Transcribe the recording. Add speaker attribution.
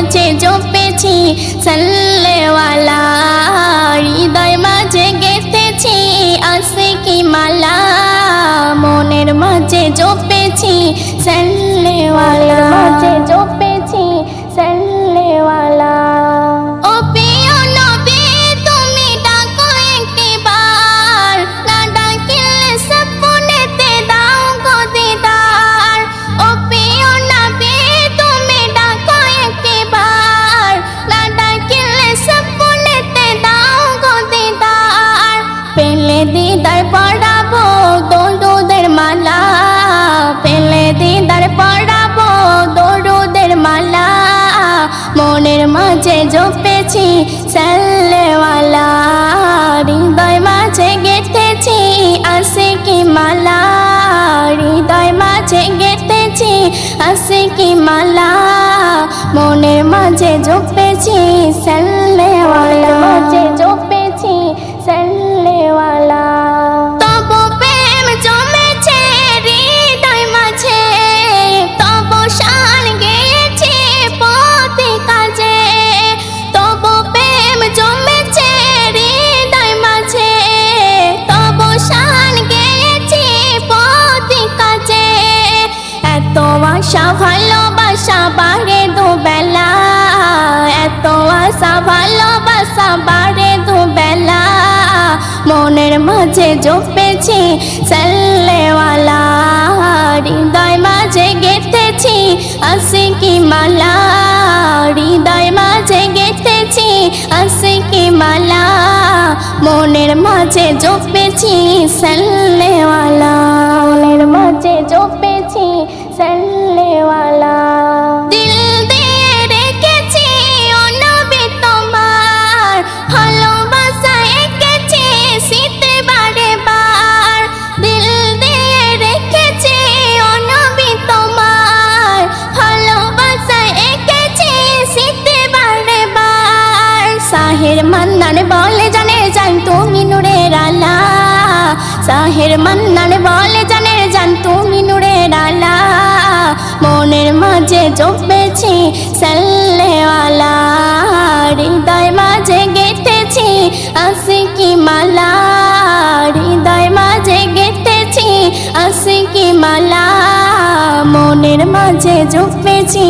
Speaker 1: মাঝে জপেছি সাল্লেওয়ালা হৃদয় মাঝে গেঁথেছি আসে কি মালা মনের মাঝে জপেছি সাল্লে দিদার পড়াবো দৌড়ুদের মালা পেলে দিদার পড়াবো দৌড়ুদের মালা। মনের মাঝে জপেছি সাল্লেওয়ালা হৃদয় মাঝে গেতেছি আসে কি মালা। হৃদয় মাঝে গেতেছি আসে কি মালা। মনের মাঝে জপেছি সাল্লেওয়ালা আশা ভালোবাসা বাড়ে দুবেলা। এত আশা, ভালোবাসা বাড়ে দুবেলা। মনের মাঝে জপেছি সাল্লেওয়ালা হৃদয় মাঝে গেতেছি আসে কি মালা। হৃদয় মাঝে গেতেছি আসে কি মালা। মনের মাঝে জপেছি সাল্লেওয়ালা সাহের মান্নান বলে জানে, জান তুমি নূরের আলা। সাহের মান্নান বলে জানে, জান তুমি নূরের আলা। মনের মাঝে জপেছি সাল্লেওয়ালা হৃদয় মাঝে গেতেছি আসি কি মালা। হৃদয় মাঝে গেতেছি আসি কি মালা। মনের মাঝে জপেছি